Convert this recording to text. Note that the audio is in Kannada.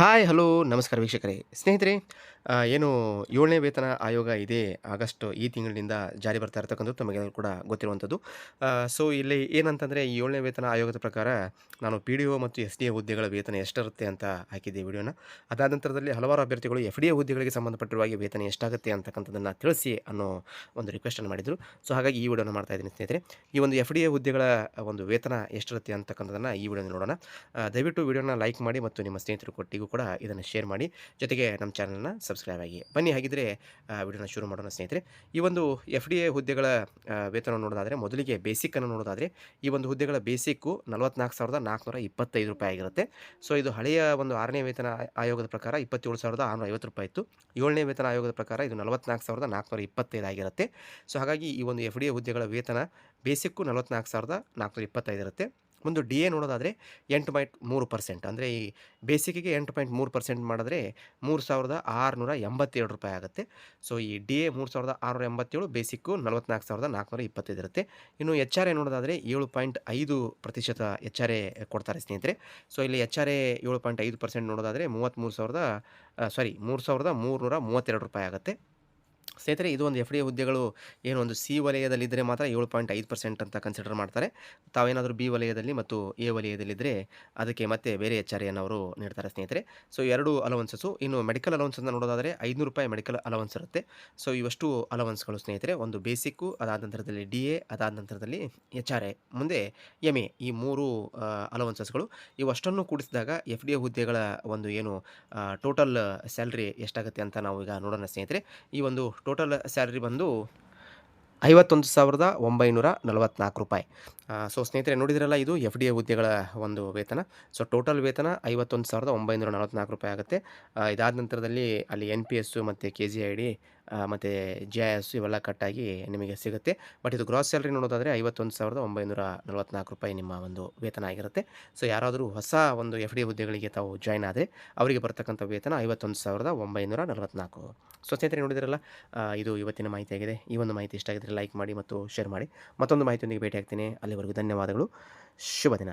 ಹಾಯ್, ಹಲೋ, ನಮಸ್ಕಾರ ವೀಕ್ಷಕರೇ. ಸ್ನೇಹಿತರೆ ಏನು ಏಳನೇ ವೇತನ ಆಯೋಗ ಇದೆ ಆಗಸ್ಟ್ ಈ ತಿಂಗಳಿನಿಂದ ಜಾರಿ ಬರ್ತಾ ಇರತಕ್ಕಂಥದ್ದು ತಮಗೆಲ್ಲರೂ ಕೂಡ ಗೊತ್ತಿರುವಂಥದ್ದು. ಸೊ ಇಲ್ಲಿ ಏನಂತಂದರೆ ಈ ಏಳನೇ ವೇತನ ಆಯೋಗದ ಪ್ರಕಾರ ನಾನು ಪಿ ಡಿ ಒ ಮತ್ತು ಎಸ್ ಡಿ ಎ ಹುದ್ದೆಗಳ ವೇತನ ಎಷ್ಟಿರುತ್ತೆ ಅಂತ ಹಾಕಿದ್ದೆ ವಿಡಿಯೋನ. ಅದಾದ ನಂತರದಲ್ಲಿ ಹಲವಾರು ಅಭ್ಯರ್ಥಿಗಳು ಎಫ್ ಡಿ ಎ ಹುದ್ದೆಗಳಿಗೆ ಸಂಬಂಧಪಟ್ಟಿರುವಾಗಿ ವೇತನ ಎಷ್ಟಾಗುತ್ತೆ ಅಂತಕ್ಕಂಥದ್ದನ್ನು ತಿಳಿಸಿ ಅನ್ನೋ ಒಂದು ರಿಕ್ವೆಸ್ಟನ್ನು ಮಾಡಿದರು. ಸೊ ಹಾಗಾಗಿ ಈ ವಿಡಿಯೋನ ಮಾಡ್ತಾ ಇದ್ದೀನಿ ಸ್ನೇಹಿತರೆ. ಈ ಒಂದು ಎಫ್ ಡಿ ಎ ಹುದ್ದೆಗಳ ಒಂದು ವೇತನ ಎಷ್ಟಿರುತ್ತೆ ಅಂತಕ್ಕಂಥದ್ದನ್ನು ಈ ವಿಡಿಯೋನ ನೋಡೋಣ. ದಯವಿಟ್ಟು ವಿಡಿಯೋನ ಲೈಕ್ ಮಾಡಿ ಮತ್ತು ನಿಮ್ಮ ಸ್ನೇಹಿತರು ಕೊಟ್ಟಿಗೂ ಕೂಡ ಇದನ್ನು ಶೇರ್ ಮಾಡಿ. ಜೊತೆಗೆ ನಮ್ಮ ಚಾನಲ್ನ ಸಬ್ಸ್ಕ್ರೈಬ್ ಆಗಿ. ಬನ್ನಿ, ಹಾಗಿದ್ರೆ ವಿಡಿಯೋನ ಶುರು ಮಾಡೋಣ ಸ್ನೇಹಿತರೆ. ಈ ಒಂದು ಎಫ್ ಡಿ ಎ ಹುದ್ದೆಗಳ ವೇತನ ನೋಡೋದಾದರೆ, ಮೊದಲಿಗೆ ಬೇಸಿಕ್ಕನ್ನು ನೋಡೋದಾದರೆ, ಈ ಒಂದು ಹುದ್ದೆಗಳ ಬೇಸಿಕ್ಕು ನಲವತ್ನಾಲ್ಕು ಸಾವಿರದ ನಾಲ್ಕುನೂರ ಇಪ್ಪತ್ತೈದು ರೂಪಾಯಿ ಆಗಿರುತ್ತೆ. ಸೊ, ಇದು ಹಳೆಯ ಒಂದು ಆರನೇ ವೇತನ ಆಯೋಗದ ಪ್ರಕಾರ ಇಪ್ಪತ್ತೇಳು ಸಾವಿರದ ಆರುನೂರ ಐವತ್ತು ರೂಪಾಯಿ ಇತ್ತು. ಏಳನೇ ವೇತನ ಆಯೋಗದ ಪ್ರಕಾರ ಇದು ನಲವತ್ನಾಲ್ಕು ಸಾವಿರದ ನಾಲ್ಕುನೂರ ಇಪ್ಪತ್ತೈದು ಆಗಿರುತ್ತೆ. ಸೊ, ಹಾಗಾಗಿ ಈ ಒಂದು ಎಫ್ ಡಿ ಎ ಹುದ್ದೆಗಳ ವೇತನ ಬೇಸಿಕ್ಕು ನಲವತ್ನಾಲ್ಕು ಸಾವಿರದ ನಾಲ್ಕುನೂರ ಇಪ್ಪತ್ತೈದು ಇರುತ್ತೆ. ಒಂದು ಡಿ ಎ ನೋಡೋದಾದರೆ ಎಂಟು ಪಾಯಿಂಟ್ ಮೂರು ಪರ್ಸೆಂಟ್. ಅಂದರೆ ಈ ಬೇಸಿಗೆಗೆ ಎಂಟು ಪಾಯಿಂಟ್ ಮೂರು ಪರ್ಸೆಂಟ್ ಮಾಡಿದ್ರೆ ಮೂರು ಸಾವಿರದ ಆರುನೂರ ಎಂಬತ್ತೇಳು ರೂಪಾಯಿ ಆಗುತ್ತೆ. ಸೊ ಈ ಡಿ ಎ ಮೂರು ಸಾವಿರದ ಆರುನೂರ ಎಂಬತ್ತೇಳು, ಬೇಸಿಕ್ಕು ನಲವತ್ನಾಲ್ಕು ಸಾವಿರದ ನಾಲ್ಕುನೂರ ಇಪ್ಪತ್ತೈದು ಇರುತ್ತೆ. ಇನ್ನು ಎಚ್ ಆರ್ ಎ ನೋಡೋದಾದರೆ ಏಳು ಪಾಯಿಂಟ್ ಐದು ಪ್ರತಿಶತ ಎಚ್ ಆರ್ ಎ ಕೊಡ್ತಾರೆ ಸ್ನೇಹಿತರೆ. ಸೊ ಇಲ್ಲಿ ಎಚ್ ಆರ್ ಎ ಏಳು ಪಾಯಿಂಟ್ ಐದು ಪರ್ಸೆಂಟ್ ನೋಡೋದಾದರೆ ಮೂವತ್ತ್ಮೂರು ಸಾವಿರದ ಸಾರಿ ಮೂರು ಸಾವಿರದ ಮೂರುನೂರ ಮೂವತ್ತೆರಡು ರೂಪಾಯಿ ಆಗುತ್ತೆ. ಸ್ನೇಹಿತರೆ, ಇದು ಒಂದು ಎಫ್ ಡಿ ಹುದ್ದೆಗಳು ಏನು ಒಂದು ಸಿ ವಲಯದಲ್ಲಿದ್ದರೆ ಮಾತ್ರ ಏಳು ಪಾಯಿಂಟ್ ಐದು ಪರ್ಸೆಂಟ್ ಅಂತ ಕನ್ಸಿಡರ್ ಮಾಡ್ತಾರೆ. ತಾವೇನಾದರೂ ಬಿ ವಲಯದಲ್ಲಿ ಮತ್ತು ಎ ವಲಯದಲ್ಲಿದ್ದರೆ ಅದಕ್ಕೆ ಮತ್ತೆ ಬೇರೆ ಎಚ್ ಆರ್ ಎನ್ ಅವರು ನೀಡ್ತಾರೆ ಸ್ನೇಹಿತರೆ. ಸೊ, ಎರಡು ಅಲವನ್ಸಸ್ಸು. ಇನ್ನು ಮೆಡಿಕಲ್ ಅಲವನ್ಸ್ ಅಂತ ನೋಡೋದಾದರೆ ಐದುನೂರು ರೂಪಾಯಿ ಮೆಡಿಕಲ್ ಅಲವನ್ಸ್ ಇರುತ್ತೆ. ಸೊ, ಇವಷ್ಟು ಅಲವನ್ಸ್ಗಳು ಸ್ನೇಹಿತರೆ. ಒಂದು ಬೇಸಿಕ್ಕು, ಅದಾದ ನಂತರದಲ್ಲಿ ಡಿ ಎ, ಅದಾದ ನಂತರದಲ್ಲಿ ಎಚ್ ಆರ್ ಎ, ಮುಂದೆ ಎಂ ಎ, ಈ ಮೂರು ಅಲವನ್ಸಸ್ಗಳು. ಇವಷ್ಟನ್ನು ಕೂಡಿಸಿದಾಗ ಎಫ್ ಡಿ ಎ ಹುದ್ದೆಗಳ ಒಂದು ಏನು ಟೋಟಲ್ ಸ್ಯಾಲ್ರಿ ಎಷ್ಟಾಗುತ್ತೆ ಅಂತ ನಾವು ಈಗ ನೋಡೋಣ ಸ್ನೇಹಿತರೆ. ಈ ಒಂದು ಟೋಟಲ್ ಸ್ಯಾಲ್ರಿ ಬಂದು ಐವತ್ತೊಂದು ಸಾವಿರದ ಒಂಬೈನೂರ ನಲವತ್ತ್ನಾಲ್ಕು ರೂಪಾಯಿ. ಸೊ ಸ್ನೇಹಿತರೆ, ನೋಡಿದ್ರಲ್ಲ ಇದು ಎಫ್ ಡಿ ಎ ಹುದ್ದೆಗಳ ಒಂದು ವೇತನ. ಸೊ ಟೋಟಲ್ ವೇತನ ಐವತ್ತೊಂದು ಸಾವಿರದ ಒಂಬೈನೂರ ನಲವತ್ತ್ನಾಲ್ಕು ರೂಪಾಯಿ ಆಗುತ್ತೆ. ಇದಾದ ನಂತರದಲ್ಲಿ ಅಲ್ಲಿ ಎನ್ ಪಿ ಎಸ್ಸು ಮತ್ತು ಕೆ ಜಿ ಐ ಡಿ ಮತ್ತು ಜಿ ಐ ಎಸ್ ಇವೆಲ್ಲ ಕಟ್ಟಾಗಿ ನಿಮಗೆ ಸಿಗುತ್ತೆ. ಬಟ್ ಇದು ಗ್ರಾಸ್ ಸ್ಯಾಲ್ರಿ ನೋಡೋದಾದರೆ ಐವತ್ತೊಂದು ಸಾವಿರದ ಒಂಬೈನೂರ ನಲವತ್ತ್ನಾಲ್ಕು ರೂಪಾಯಿ ನಿಮ್ಮ ಒಂದು ವೇತನ ಆಗಿರುತ್ತೆ. ಸೊ ಯಾರಾದರೂ ಹೊಸ ಒಂದು ಎಫ್ ಡಿ ಹುದ್ದೆಗಳಿಗೆ ತಾವು ಜಾಯ್ನ್ ಆದರೆ ಅವರಿಗೆ ಬರ್ತಕ್ಕಂಥ ವೇತನ ಐವತ್ತೊಂದು ಸಾವಿರದ ಒಂಬೈನೂರ ನಲವತ್ತ್ನಾಲ್ಕು ಸೊ ಸ್ನೇಹಿತರೆ, ನೋಡಿದಿರಲ್ಲ ಇದು ಇವತ್ತಿನ ಮಾಹಿತಿಯಾಗಿದೆ. ಈ ಒಂದು ಮಾಹಿತಿ ಇಷ್ಟ ಆಗಿದ್ರೆ ಲೈಕ್ ಮಾಡಿ ಮತ್ತು ಶೇರ್ ಮಾಡಿ. ಮತ್ತೊಂದು ಮಾಹಿತಿಯೊಂದಿಗೆ ಭೇಟಿ ಆಗ್ತೀನಿ ಅಲ್ಲಿವರೆಗೂ ಧನ್ಯವಾದಗಳು. ಶುಭ ದಿನ.